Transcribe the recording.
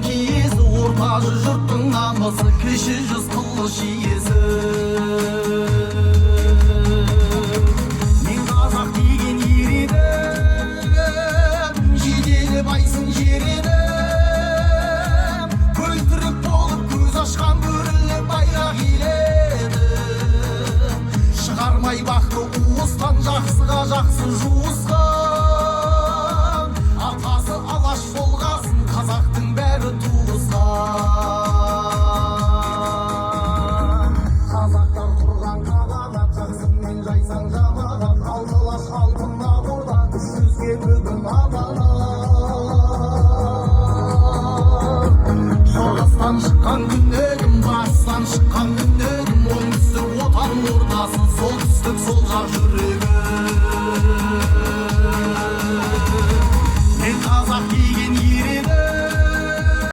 киесі ортажы жұрттың намысы кіші жүз қылыш иесі мен қазақ деген ер едім жиделі байсын жер едім. Болып көз ашқан бөрілі байрақ иледім. Шығармай бақты уыстан жақсыға жақсы жуысқан шыққан күндерім бастан шыққан күндерім оңтүстік отан ордасын солтүстік сол жақ жүрегі мен қазақ деген ел